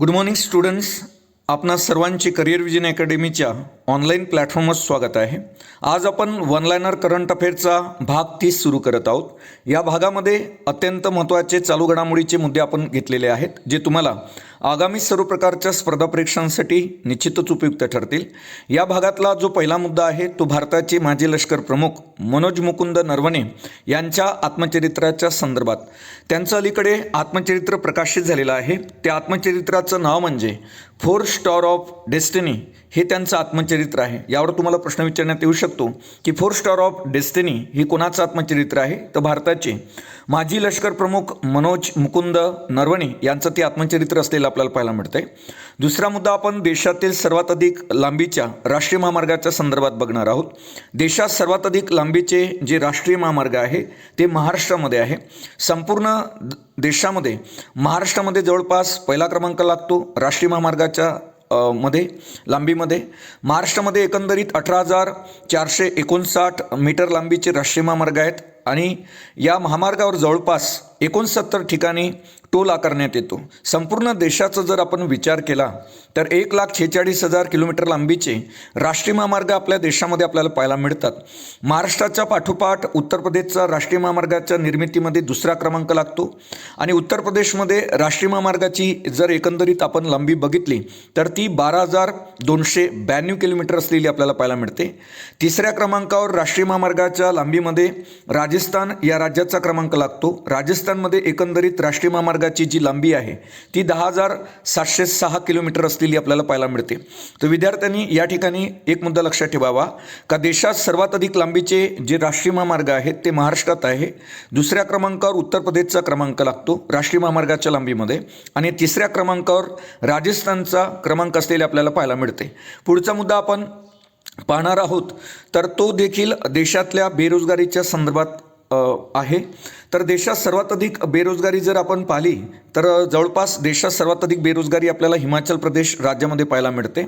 Good morning students आपणा सर्वांचे career vision अकॅडमीच्या online प्लॅटफॉर्मवर स्वागत आहे. आज आपण वन लायनर करंट अफेअरचा भाग तीस सुरू करत आहोत. या भागामध्ये अत्यंत महत्त्वाचे चालू घडामोडीचे मुद्दे आपण घेतलेले आहेत जे तुम्हाला आगामी सर्व प्रकारच्या स्पर्धा परीक्षांसाठी निश्चितच उपयुक्त ठरतील. या भागातला जो पहिला मुद्दा आहे तो भारताचे माजी लष्कर प्रमुख मनोज मुकुंद नरवणे यांच्या आत्मचरित्राच्या संदर्भात. त्यांचं अलीकडे आत्मचरित्र प्रकाशित झालेलं आहे. त्या आत्मचरित्राचं नाव म्हणजे फोर स्टार ऑफ डेस्टिनी. हे त्यांचं आत्मचरित्र आहे. यावर तुम्हाला प्रश्न विचारण्यात येऊ शकतो की फोर स्टार ऑफ डेस्टिनी हे कोणाचं आत्मचरित्र आहे? तर भारताचे माजी लष्कर प्रमुख मनोज मुकुंद नरवणे यांचं ते आत्मचरित्र असलेलं आपल्याला पाहायला मिळतंय. दुसरा मुद्दा आपण देशातील सर्वात अधिक लांबीच्या राष्ट्रीय महामार्गाच्या संदर्भात बघणार आहोत. देशात सर्वात अधिक लांबीचे जे राष्ट्रीय महामार्ग आहे ते महाराष्ट्रामध्ये आहे. संपूर्ण द- देशामध्ये महाराष्ट्रामध्ये जवळपास पहिला क्रमांक लागतो राष्ट्रीय महामार्गाच्या मध्ये लांबीमध्ये. महाराष्ट्रामध्ये एकंदरीत अठरा हजार चारशे एकोणसाठ मीटर लांबीचे राष्ट्रीय महामार्ग आहेत आणि या महामार्गावर जवळपास एकोणसत्तर ठिकाणी टोल आकारण्यात येतो. संपूर्ण देशाचा जर आपण विचार केला तर एक लाख छेचाळीस हजार किलोमीटर लांबीचे राष्ट्रीय महामार्ग आपल्या देशामध्ये आपल्याला पाहायला मिळतात. महाराष्ट्राच्या पाठोपाठ उत्तर प्रदेशचा राष्ट्रीय महामार्गाच्या निर्मितीमध्ये दुसरा क्रमांक लागतो. आणि उत्तर प्रदेशमध्ये राष्ट्रीय महामार्गाची जर एकंदरीत आपण लांबी बघितली तर ती बारा हजार दोनशे ब्याण्णव किलोमीटर असलेली आपल्याला पाहायला मिळते. तिसऱ्या क्रमांकावर राष्ट्रीय महामार्गाच्या लांबीमध्ये राजस्थान या राज्याचा क्रमांक लागतो. राजस्थानमध्ये एकंदरीत राष्ट्रीय भारताची जी लांबी आहे ती दहा हजार सातशे सहा किलोमीटर असलेली आपल्याला पाहायला मिळते. तर विद्यार्थ्यांनी या ठिकाणी एक मुद्दा लक्षात ठेवावा का देशात सर्वात अधिक लांबीचे जे राष्ट्रीय महामार्ग आहेत ते महाराष्ट्रात आहे. दुसऱ्या क्रमांकावर उत्तर प्रदेशचा क्रमांक लागतो राष्ट्रीय महामार्गाच्या लांबीमध्ये. आणि तिसऱ्या क्रमांकावर राजस्थानचा क्रमांक असलेले आपल्याला पाहायला मिळते. पुढचा मुद्दा आपण पाहणार आहोत. तर तो देखील देशातल्या बेरोजगारीच्या संदर्भात आहे. तर देशात सर्वात अधिक बेरोजगारी जर आपण पाहिली तर जवळपास देशात सर्वात अधिक बेरोजगारी आपल्याला हिमाचल प्रदेश राज्यामध्ये पाहायला मिळते.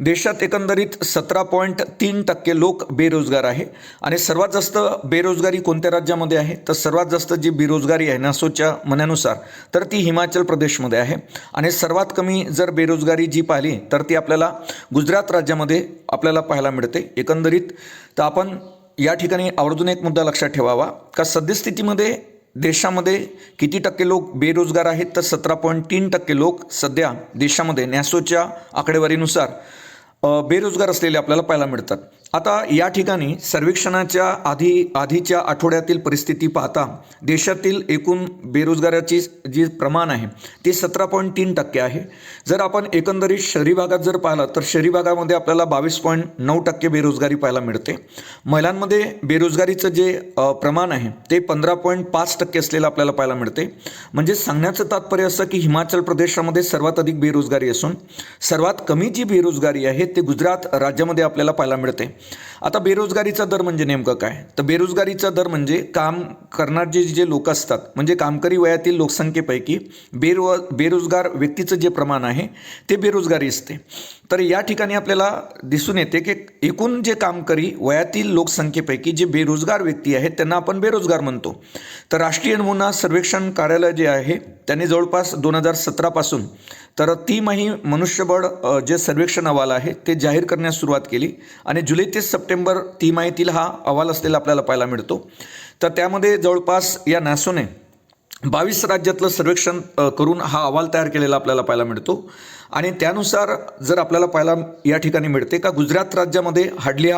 देशात एकंदरीत सतरा पॉईंट तीन टक्के लोक बेरोजगार आहे. आणि सर्वात जास्त बेरोजगारी कोणत्या राज्यामध्ये आहे? तर सर्वात जास्त जी बेरोजगारी आहे नासोच्या म्हणण्यानुसार तर ती हिमाचल प्रदेशमध्ये आहे. आणि सर्वात कमी जर बेरोजगारी जी पाहिली तर ती आपल्याला गुजरात राज्यामध्ये आपल्याला पाहायला मिळते. एकंदरीत तर आपण या ठिकाणी आवर्जून एक मुद्दा लक्षात ठेवावा. का सद्यस्थितीमध्ये देशामध्ये किती टक्के लोक बेरोजगार आहेत तर सतरा पॉईंट तीन टक्के लोक सध्या देशामध्ये नॅसोच्या आकडेवारीनुसार बेरोजगार असलेले आपल्याला पाहायला मिळतात. आता या ठिकाणी सर्वेक्षणाच्या आधी आधीच्या आठवड्यातील परिस्थिती पाहता देशातील एकूण बेरोजगाराची जी प्रमाण आहे ते सतरा पॉईंट तीन टक्के आहे. जर आपण एकंदरीत शहरी भागात जर पाहिलं तर शहरी भागामध्ये आपल्याला बावीस पॉईंट नऊ टक्के बेरोजगारी पाहायला मिळते. महिलांमध्ये बेरोजगारीचं जे प्रमाण आहे ते पंधरा पॉईंट पाच टक्के असलेलं आपल्याला पाहायला मिळते. म्हणजे सांगण्याचं तात्पर्य असं की हिमाचल प्रदेशामध्ये सर्वात अधिक बेरोजगारी असून सर्वात कमी जी बेरोजगारी आहे ते गुजरात राज्यामध्ये आपल्याला पाहायला मिळते. आता बेरोजगारीचा दर म्हणजे नेमकं काय? तर बेरोजगारीचा दर म्हणजे काम करणारे जे लोक असतात म्हणजे कामकरी वयातील लोकसंख्येपैकी बेरो बेरोजगार व्यक्तीचं जे प्रमाण आहे ते बेरोजगारी असते. तर या ठिकाणी आपल्याला दिसून येते की एकूण जे कामकरी वयातील लोकसंख्येपैकी जे बेरोजगार व्यक्ती आहेत त्यांना आपण बेरोजगार म्हणतो. तर राष्ट्रीय नमुना सर्वेक्षण कार्यालय जे आहे त्यांनी जवळपास दोन हजार सतरापासून तर तिमाही मनुष्यबळ जे सर्वेक्षण अहवाल आहे ते जाहीर करण्यास सुरुवात केली आणि जुलै ते सप्टेंबर तिमाहीतील हा अहवाल असलेला आपल्याला पाहायला मिळतो. तर त्यामध्ये जवळपास या नॅसोने बावीस राज्यातलं सर्वेक्षण करून हा अहवाल तयार केलेला आपल्याला पाहायला मिळतो. आणि त्यानुसार जर आपल्याला पाहायला या ठिकाणी मिळते का गुजरात राज्यामध्ये हाडली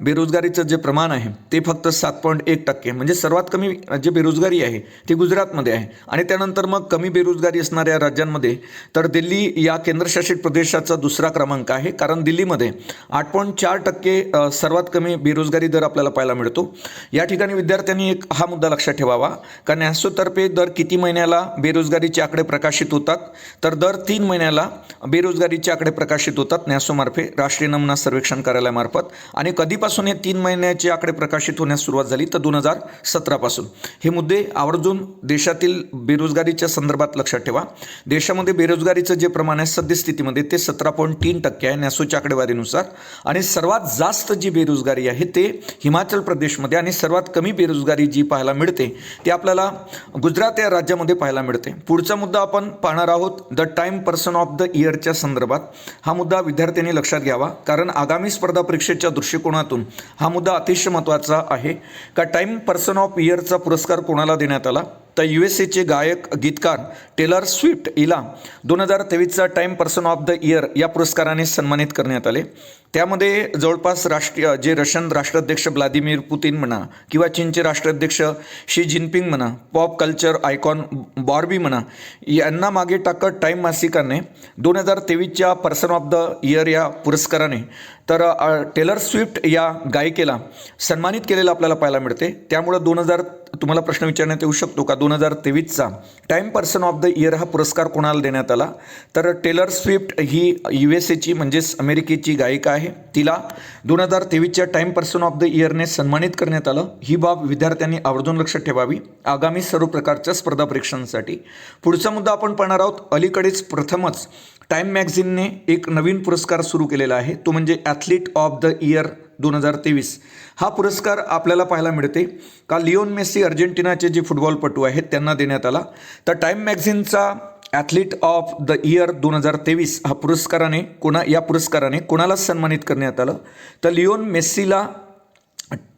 बेरोजगारीचं जे प्रमाण आहे ते फक्त सात पॉईंट एक टक्के. म्हणजे सर्वात कमी जे बेरोजगारी आहे ती गुजरातमध्ये आहे. आणि त्यानंतर मग कमी बेरोजगारी असणाऱ्या राज्यांमध्ये तर दिल्ली या केंद्रशासित प्रदेशाचा दुसरा क्रमांक आहे. कारण दिल्लीमध्ये आठ पॉईंट चार टक्के सर्वात कमी बेरोजगारी दर आपल्याला पाहायला मिळतो. या ठिकाणी विद्यार्थ्यांनी एक हा मुद्दा लक्षात ठेवावा. कारण नॅसोतर्फे दर किती महिन्याला बेरोजगारीचे आकडे प्रकाशित होतात? तर दर तीन महिन्याला बेरोजगारीचे आकडे प्रकाशित होतात. नॅसोमार्फे राष्ट्रीय नमुना सर्वेक्षण कार्यालयामार्फत आणि कधीपासून हे तीन महिन्याचे आकडे प्रकाशित होण्यास सुरुवात झाली तर दोन हजार सतरापासून हे मुद्दे आवर्जून देशातील बेरोजगारीच्या संदर्भात लक्षात ठेवा. देशामध्ये बेरोजगारीचं जे प्रमाण आहे सद्यस्थितीमध्ये ते सतरा पॉईंट तीन टक्के आहे नॅसोच्या आकडेवारीनुसार. आणि सर्वात जास्त जी बेरोजगारी आहे ते हिमाचल प्रदेशमध्ये आणि सर्वात कमी बेरोजगारी जी पाहायला मिळते ती आपल्याला गुजरात या राज्यामध्ये पाहायला मिळते. पुढचा मुद्दा आपण पाहणार आहोत. The Time person of the year इयरच्या संदर्भात हा मुद्दा विद्यार्थ्यांनी लक्षात घ्यावा कारण आगामी स्पर्धा परीक्षेच्या दृष्टिकोनातून हा मुद्दा अतिशय महत्त्वाचा आहे. का टाइम पर्सन ऑफ इयरचा पुरस्कार कोणाला देण्यात आला? तर यू एस एचे गायक गीतकार टेलर स्विफ्ट हिला दोन हजार तेवीसचा Time person of the year या पुरस्काराने सन्मानित करण्यात आले. त्यामध्ये जवळपास राष्ट्रीय जे रशियन राष्ट्राध्यक्ष व्लादिमीर पुतीन म्हणा किंवा चीनचे राष्ट्राध्यक्ष शी जिनपिंग म्हणा पॉप कल्चर आयकॉन बॉर्बी म्हणा यांना मागे टाकत टाईम मासिकाने दोन हजार तेवीसच्या पर्सन ऑफ द इयर या पुरस्काराने तर टेलर स्विफ्ट या गायिकेला सन्मानित केलेलं आपल्याला पाहायला मिळते. त्यामुळं दोन हजार तुम्हाला प्रश्न विचारण्यात येऊ शकतो का? दोन हजार तेवीसचा Time person of the year हा पुरस्कार कोणाला देण्यात आला? तर टेलर स्विफ्ट ही यू एस एची म्हणजेच अमेरिकेची गायिका आहे. तिला दोन हजार तेवीसच्या टाईम पर्सन ऑफ द इयरने सन्मानित करण्यात आलं. ही बाब विद्यार्थ्यांनी आवर्जून लक्षात ठेवावी. आगामी सर्व प्रकारच्या स्पर्धा परीक्षांसाठी. पुढचा मुद्दा आपण पाहणार आहोत. अलीकडेच प्रथमच टाईम मॅगझिनने एक नवीन पुरस्कार सुरू केलेला आहे. तो म्हणजे ॲथलीट ऑफ द इयर दोन हजार तेवीस. हा पुरस्कार आपल्याला पाहायला मिळते. का लिओन मेस्सी अर्जेंटिनाचे जे फुटबॉलपटू आहेत त्यांना देण्यात आला. तर टाईम मॅगझिनचा ॲथलीट ऑफ द इयर दोन हजार तेवीस हा पुरस्काराने कोणा या पुरस्काराने कोणाला सन्मानित करण्यात आलं? तर लिओन मेस्सीला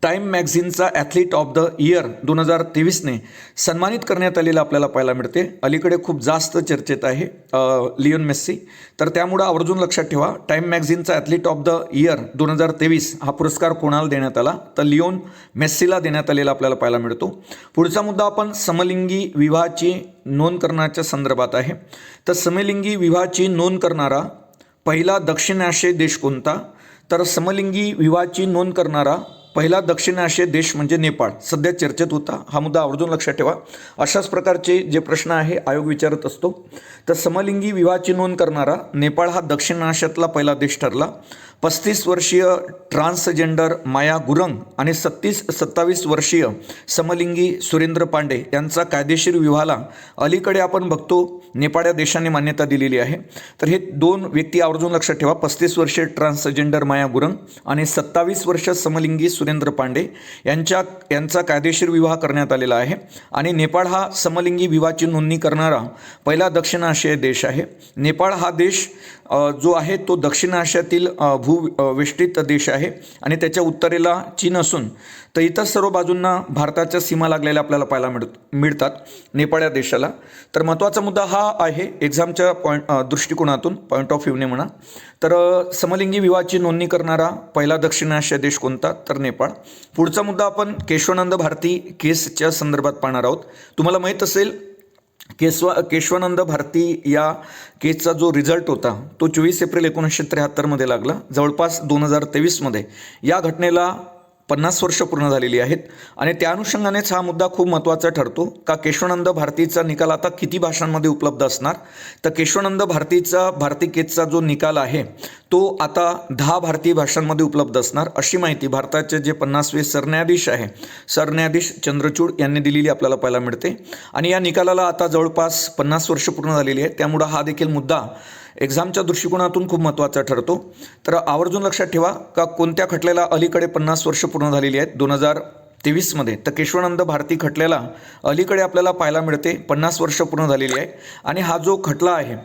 टाईम मॅगझिनचा ॲथलीट ऑफ द इयर दोन हजार तेवीसने सन्मानित करण्यात आलेलं आपल्याला पाहायला मिळते. अलीकडे खूप जास्त चर्चेत आहे लिओन मेस्सी तर त्यामुळं आवर्जून लक्षात ठेवा टाईम मॅगझिनचा ॲथलीट ऑफ द इयर दोन हजार तेवीस हा पुरस्कार कोणाला देण्यात आला? तर लिओन मेस्सीला देण्यात आलेला आपल्याला पाहायला मिळतो. पुढचा मुद्दा आपण समलिंगी विवाहाची नोंद करण्याच्या संदर्भात आहे. तर समलिंगी विवाहाची नोंद करणारा पहिला दक्षिण आशियाई देश कोणता? तर समलिंगी विवाहाची नोंद करणारा पहिला दक्षिण आशियाई देश म्हणजे नेपाळ. सध्या चर्चेत होता. हा मुद्दा आवर्जून लक्षात ठेवा. अशाच प्रकारचे जे प्रश्न आहे आयोग विचारत असतो. तर समलिंगी विवाहाची नोंद करणारा नेपाळ हा दक्षिण आशियातला पहिला देश ठरला. पस्तीस वर्षीय ट्रान्सजेंडर माया गुरंग आणि सत्तीस सत्तावीस वर्षीय समलिंगी सुरेंद्र पांडे यांचा कायदेशीर विवाहाला अलीकडे आपण बघतो नेपाळ या देशाने मान्यता दिलेली आहे. तर हे दोन व्यक्ती आवर्जून लक्षात ठेवा. पस्तीस वर्षीय ट्रान्सजेंडर माया गुरंग आणि सत्तावीस वर्ष समलिंगी सुरेंद्र पांडे यांच्या यांचा कायदेशीर विवाह करण्यात आलेला आहे. आणि नेपाळ हा समलिंगी विवाहाची नोंदणी करणारा पहिला दक्षिण आशियाई देश आहे. नेपाळ हा देश जो आहे तो दक्षिण आशियातील अ, भू देश आहे आणि त्याच्या उत्तरेला चीन असून तर इतर सर्व बाजूंना भारताच्या सीमा लागलेल्या आपल्याला पाहायला मिळत मिळतात नेपाळ या देशाला. तर महत्त्वाचा मुद्दा हा आहे एक्झामच्या पॉईंट दृष्टिकोनातून पॉईंट ऑफ व्ह्यूने म्हणा. तर समलिंगी विवाहाची नोंदणी करणारा पहिला दक्षिण आशिया देश कोणता? तर नेपाळ. पुढचा मुद्दा आपण केशवानंद भारती केसच्या संदर्भात पाहणार आहोत. तुम्हाला माहीत असेल केशव केशवानंद भारती या केसचा जो रिझल्ट होता तो चोवीस एप्रिल एकोणीसशे त्र्याहत्तरमध्ये लागला. जवळपास दोन हजार तेवीसमध्ये. या घटनेला पन्नास वर्ष पूर्ण झालेली आहेत. आणि त्या अनुषंगानेच हा मुद्दा खूप महत्त्वाचा ठरतो. का केशवानंद भारतीचा निकाल आता किती भाषांमध्ये उपलब्ध असणार? तर केशवानंद भारतीचा भारती केसचा जो निकाल आहे तो आता दहा भारतीय भाषांमध्ये उपलब्ध असणार अशी माहिती भारताचे जे पन्नासवे सरन्यायाधीश आहे सरन्यायाधीश चंद्रचूड यांनी दिलेली आपल्याला पाहायला मिळते. आणि या निकालाला आता जवळपास पन्नास वर्ष पूर्ण झालेली आहे त्यामुळं हा देखील मुद्दा एक्झामच्या दृष्टिकोनातून खूप महत्त्वाचा ठरतो. तर आवर्जून लक्षात ठेवा का कोणत्या खटल्याला अलीकडे पन्नास वर्ष पूर्ण झालेली आहेत? दोन हजार तेवीसमध्ये तर केशवानंद भारती खटल्याला अलीकडे आपल्याला पाहायला मिळते पन्नास वर्ष पूर्ण झालेली आहे. आणि हा जो खटला आहे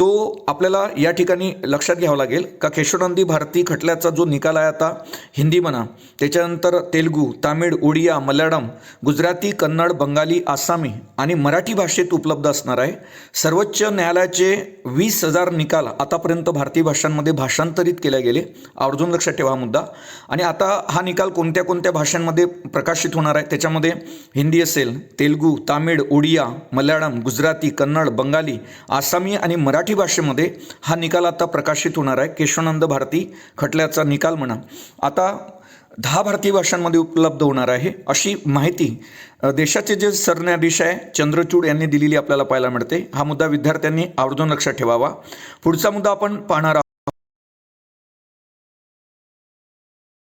तो आपल्याला या ठिकाणी लक्षात घ्यावा लागेल का केशवानंदी भारती खटल्याचा जो निकाल आहे आता हिंदी म्हणा त्याच्यानंतर तेलगू तामिळ ओडिया मल्याळम गुजराती कन्नड बंगाली आसामी आणि मराठी भाषेत उपलब्ध असणार आहे. सर्वोच्च न्यायालयाचे वीस हजार निकाल आतापर्यंत भारतीय भाषांमध्ये भाषांतरित केले गेले. आवर्जून लक्षात ठेवा हा मुद्दा. आणि आता हा निकाल कोणत्या कोणत्या भाषांमध्ये प्रकाशित होणार आहे? त्याच्यामध्ये हिंदी असेल तेलगू तामिळ ओडिया मल्याळम गुजराती कन्नड बंगाली आसामी आणि मराठी भाषेमध्ये हा निकाल आता प्रकाशित होणार आहे. केशवानंद भारती खटल्याचा निकाल म्हणा. आता दहा भारतीय भाषांमध्ये उपलब्ध होणार आहे. अशी माहिती देशाचे जे सरन्यायाधीश आहे चंद्रचूड यांनी दिलेली आपल्याला पाहायला मिळते. हा मुद्दा विद्यार्थ्यांनी आवर्जून लक्षात ठेवावा. पुढचा मुद्दा आपण पाहणार आहोत.